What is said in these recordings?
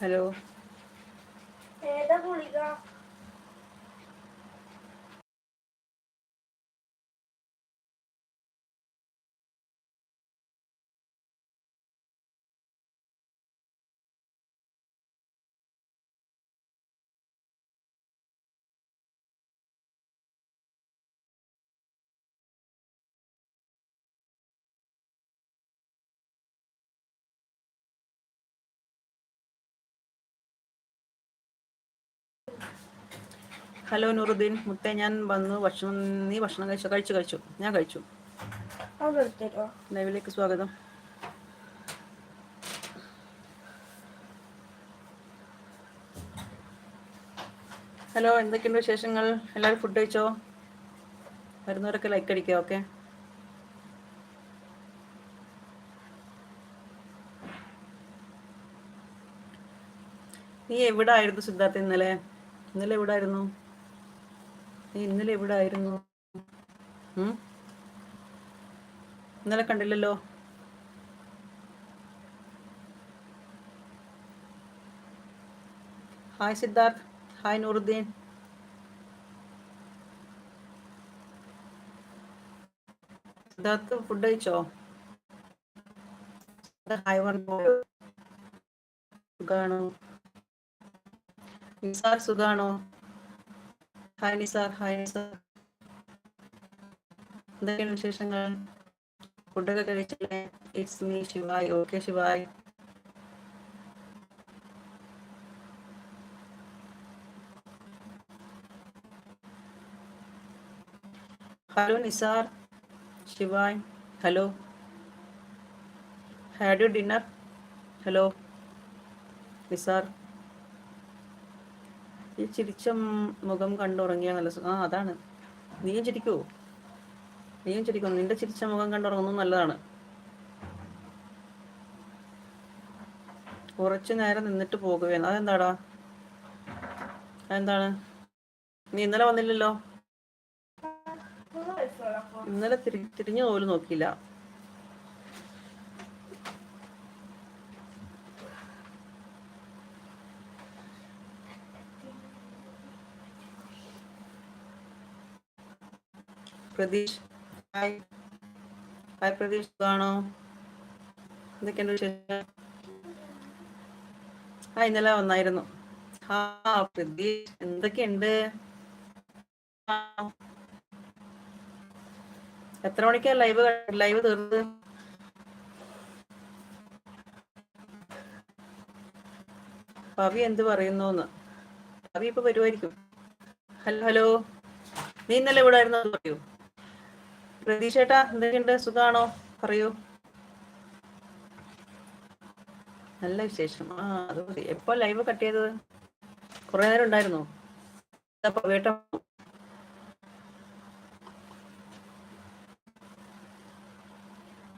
Hello ഏതാ ഗുളിക? Hello Nooruddeen മുത്തേ ഞാൻ വന്നു. ഭക്ഷണം നീ ഭക്ഷണം കഴിച്ചോ? കഴിച്ചു കഴിച്ചു. ഞാൻ കഴിച്ചു. ലൈവിലേക്ക് സ്വാഗതം. ഹലോ എന്തൊക്കെയുണ്ട് വിശേഷങ്ങൾ? എല്ലാവരും ഫുഡ് കഴിച്ചോ? വരുന്നവരൊക്കെ ലൈക്ക് അടിക്കുക ഓക്കെ നീ എവിടെ ആയിരുന്നു സിദ്ധാർത്ഥ ഇന്നലെ? ഇന്നലെ എവിടെ ആയിരുന്നു നീ ഇന്നലെ ഇവിടെ ആയിരുന്നു ഇന്നലെ കണ്ടില്ലല്ലോ. Hi Siddharth. Hi Nooruddin. Siddharth food കഴിച്ചോ? ഹായ് പറഞ്ഞു. സുഖാണോ? സുഖാണോ? ഹായ് നിസാർ ഹായ് നിസാർ എന്തൊക്കെയാണ് വിശേഷങ്ങൾ? ഫുഡൊക്കെ കഴിച്ചില്ലേ? It's me Shivay okay Shivay hello Nisar Shivay hello had you dinner hello Nisar ഈ ചിരിച്ച മുഖം കണ്ടുറങ്ങിയ നല്ല സുഖം ആ അതാണ്. നീയും ചിരിക്കുവോ നീയും ചിരിക്കും? നിന്റെ ചിരിച്ച മുഖം കണ്ടുറങ്ങുന്നത് നല്ലതാണ്. കുറച്ചു നേരം നിന്നിട്ട് പോകുകയാണ് അതെന്താടാ അതെന്താണ് നീ ഇന്നലെ വന്നില്ലല്ലോ? ഇന്നലെ തിരി തിരിഞ്ഞു പോലും നോക്കിയില്ല. പ്രതീഷ് ഹായ്. ഹായ് പ്രതീഷ് സുഖാണോ? എന്തൊക്കെയുണ്ട് വിശേഷം? ആ ഇന്നലെ വന്നായിരുന്നു. ആ പ്രതീഷ് എന്തൊക്കെയുണ്ട്? എത്ര മണിക്കാ ലൈവ് ലൈവ് തീർന്നത്? പവി എന്ത് പറയുന്നു പവി ഇപ്പൊ വരുമായിരിക്കും ഹലോ ഹലോ. നീ ഇന്നലെ ഇവിടെ ആയിരുന്നു അത് പ്രതീക്ഷേട്ടാ എന്തൊക്കെയുണ്ട്? സുഖാണോ? പറയൂ. നല്ല വിശേഷം. ആ അത് മതി. എപ്പോ ലൈവ് കട്ട് ചെയ്തത്? കുറെ നേരം ഉണ്ടായിരുന്നു? പവിയേട്ട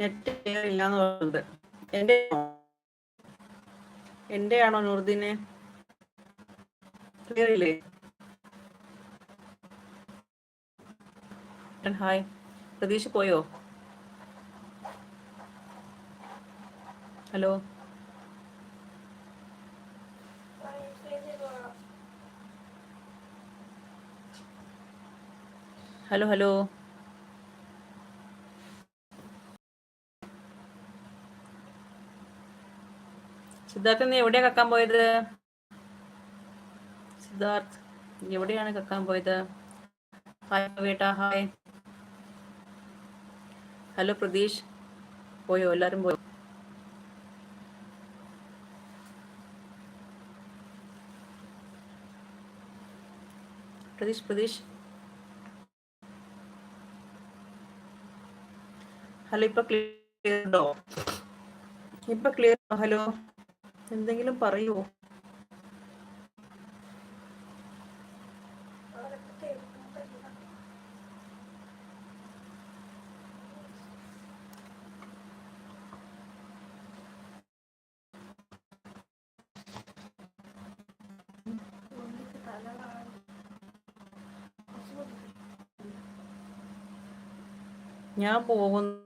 നെറ്റ് ഇല്ലാന്ന് പറയുന്നത് എന്റെ എന്റെ നൂർദീനെ ക്ലിയർ ഇല്ലേ? ഹായ്. പ്രതീക്ഷ പോയോ? ഹലോ? Hello hello? സിദ്ധാർത്ഥ നീ എവിടെയാ കക്കാൻ പോയത്? സിദ്ധാർത്ഥ് എവിടെയാണ് കക്കാൻ പോയത്? ഹായ് ബേട്ടാ ഹായ്. ഹലോ പ്രതീഷ്. പോയോ? എല്ലാരും പോയോ? പ്രതീഷ് പ്രതീഷ്. ഹലോ ഇപ്പൊ ക്ലിയർ ഉണ്ടോ? ഇപ്പൊ ക്ലിയർ ഹലോ എന്തെങ്കിലും പറയൂ? ഞാൻ പോകുന്നു.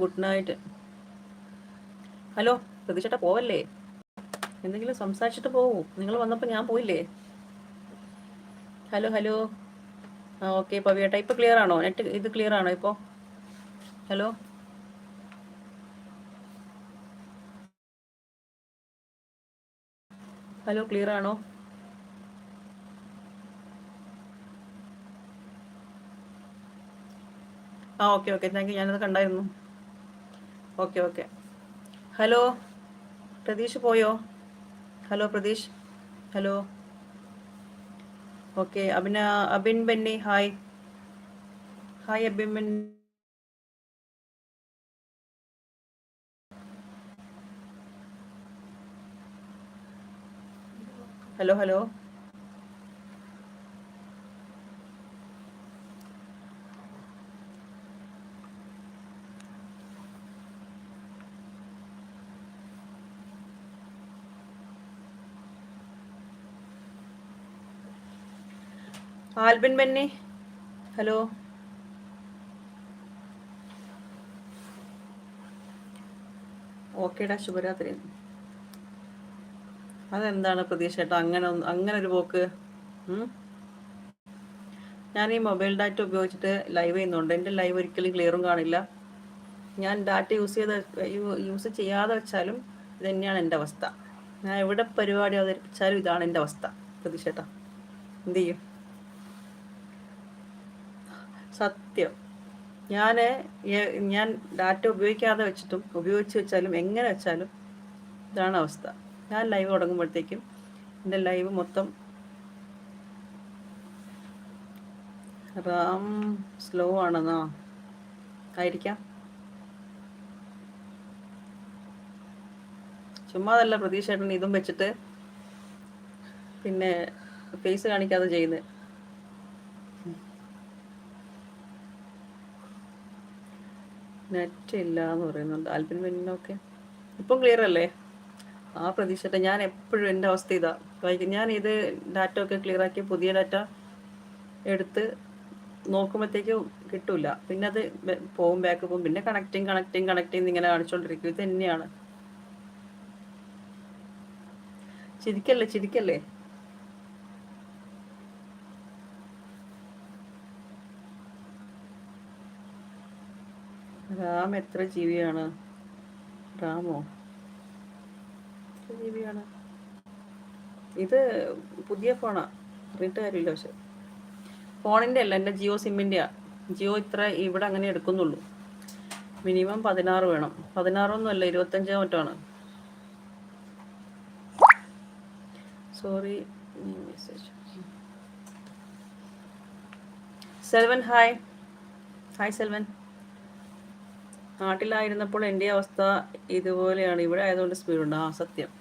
Good night. ഹലോ പ്രതീക്ഷേട്ടാ പോവല്ലേ? എന്തെങ്കിലും സംസാരിച്ചിട്ട് പോകൂ നിങ്ങൾ വന്നപ്പോൾ ഞാൻ പോയില്ലേ? Hello hello. ആ ഓക്കെ പവിയേട്ടാ. ഇപ്പോൾ ക്ലിയർ ആണോ? നെറ്റ് ഇത് ക്ലിയർ ആണോ ഇപ്പോൾ ഹലോ. ഹലോ ക്ലിയർ ആണോ? ആ ഓക്കെ ഓക്കെ താങ്ക് യു ഞാനത് കണ്ടായിരുന്നു. ഓക്കെ ഓക്കെ ഹലോ പ്രതീഷ് പോയോ? Hello Pratheesh? Hello okay Abina Abin Benny hi hi Abin Benny. Hello hello Albin Benny. Hello ഓക്കേടാ ശുഭരാത്രി. അതെന്താണ് പ്രതീക്ഷ ചേട്ടാ അങ്ങനെ അങ്ങനെ ഒരു പോക്ക്. ഞാൻ ഈ മൊബൈൽ ഡാറ്റ ഉപയോഗിച്ചിട്ട് ലൈവ് ചെയ്യുന്നുണ്ട്. എന്റെ ലൈവ് ഒരിക്കലും ക്ലിയറും കാണില്ല. ഞാൻ ഡാറ്റ യൂസ് ചെയ്ത് യൂസ് ചെയ്യാതെ വെച്ചാലും ഇത് തന്നെയാണ് എന്റെ അവസ്ഥ. ഞാൻ എവിടെ പരിപാടി അവതരിപ്പിച്ചാലും ഇതാണ് എന്റെ അവസ്ഥ പ്രതീക്ഷ ചേട്ടാ എന്ത് ചെയ്യും? സത്യം. ഞാൻ ഞാൻ ഡാറ്റ ഉപയോഗിക്കാതെ വെച്ചിട്ടും ഉപയോഗിച്ച് വെച്ചാലും എങ്ങനെ വെച്ചാലും ഇതാണ് അവസ്ഥ. ഞാൻ ലൈവ് തുടങ്ങുമ്പോഴത്തേക്കും എന്റെ ലൈവ് മൊത്തം റാം സ്ലോ ആണെന്നോ? ആയിരിക്കാം. ചുമ്മാതല്ല അതല്ല പ്രതീക്ഷയായിട്ട് ഇതും വെച്ചിട്ട് പിന്നെ ഫേസ് കാണിക്കാതെ ചെയ്യുന്നത് നെറ്റ് ഇല്ല എന്ന് പറയുന്നുണ്ട് ആൽപ്പിൻ പിന്നൊക്കെ ഇപ്പം ക്ലിയർ അല്ലേ? ആ പ്രതീക്ഷട്ടെ ഞാൻ എപ്പോഴും എന്റെ അവസ്ഥ ഇതാ. വൈകി ഞാൻ ഇത് ഡാറ്റ ഒക്കെ ക്ലിയർ ആക്കി പുതിയ ഡാറ്റ എടുത്ത് നോക്കുമ്പോഴത്തേക്കും കിട്ടൂല. പിന്നെ അത് പോകും ബാക്ക് പോവും പിന്നെ കണക്റ്റിങ് കണക്റ്റിങ് കണക്റ്റിങ് ഇങ്ങനെ കാണിച്ചുകൊണ്ടിരിക്കും ഇത് തന്നെയാണ്. ചിരിക്കല്ലേ ചിരിക്കല്ലേ? റാം എത്ര ജീവിയാണ്? റാമോ? എത്ര ഇത് പുതിയ ഫോണാ. പറഞ്ഞിട്ട് കാര്യമില്ല പക്ഷെ. ഫോണിന്റെ അല്ല എന്റെ ജിയോ സിമ്മിന്റെയാ. ജിയോ ഇത്ര ഇവിടെ അങ്ങനെ എടുക്കുന്നുള്ളൂ. മിനിമം പതിനാറ് വേണം. പതിനാറൊന്നും അല്ല ഇരുപത്തഞ്ചോ മറ്റോ ആണ്. Sorry message. Selvan hi. Hi Selvan. നാട്ടിലായിരുന്നപ്പോൾ എന്റെ അവസ്ഥ ഇതുപോലെയാണ്. ഇവിടെ ആയതുകൊണ്ട് സ്പീഡുണ്ട് ആ സത്യം.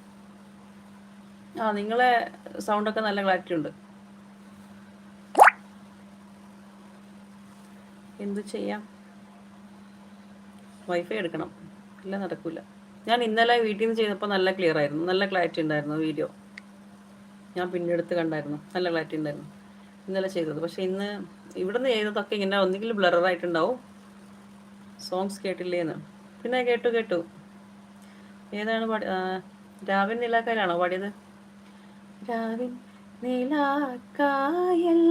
ആ നിങ്ങളെ സൗണ്ട് ഒക്കെ നല്ല ക്ലാരിറ്റി ഉണ്ട്. എന്തു ചെയ്യാം? വൈഫൈ എടുക്കണം. ഇല്ല നടക്കൂല. ഞാൻ ഇന്നലെ വീട്ടിൽ നിന്ന് ചെയ്തപ്പോൾ നല്ല ക്ലിയർ ആയിരുന്നു. നല്ല ക്ലാരിറ്റി ഉണ്ടായിരുന്നു വീഡിയോ ഞാൻ പിന്നെ എടുത്ത് കണ്ടായിരുന്നു. നല്ല ക്ലാരിറ്റി ഉണ്ടായിരുന്നു. ഇന്നലെ ചെയ്തത്. പക്ഷെ ഇന്ന് ഇവിടുന്ന് ചെയ്തതൊക്കെ ഇങ്ങനെ ഒന്നുകിൽ ബ്ലററായിട്ടുണ്ടാവും സോങ്സ് കേട്ടില്ലേന്ന്. പിന്നെ കേട്ടു കേട്ടു. ഏതാണ് പാടി രാവിലെ നിലാക്കാരാണോ പാടിയത്? രാവിൻ നിലാക്കായൽ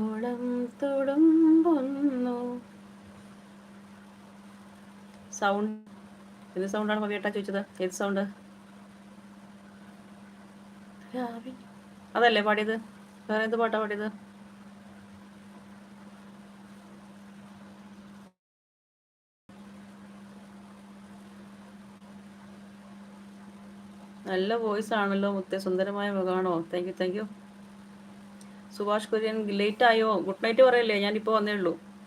ഓളം തുടുമ്പുന്നു. സൗണ്ട്. എന്ത് സൗണ്ടാണ് പവിയേട്ടാ ചോദിച്ചത്? ഏത് സൗണ്ട്? അതല്ലേ പാടിയത്? വേറെ എന്ത് പാട്ടാ പാടിയത്? നല്ല വോയിസ് ആണല്ലോ മുത്തേ സുന്ദരമായ മുഖമാണോ? Thank you thank you Subhash Kurian late ആയോ? ഗുഡ് നൈറ്റ് പറയല്ലേ? ഞാനിപ്പോൾ വന്നേ ഉള്ളൂ.